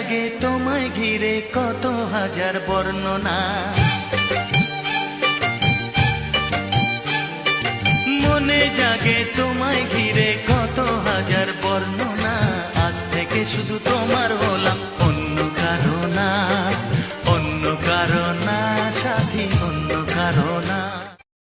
জাগে তোমায় ঘিরে কত হাজার বর্ণনা। মনে জাগে তোমায় ঘিরে কত হাজার বর্ণনা। আজ থেকে শুধু তোমার হলাম অন্য কারণা। অন্য কারণা সাথী অন্য কারণা।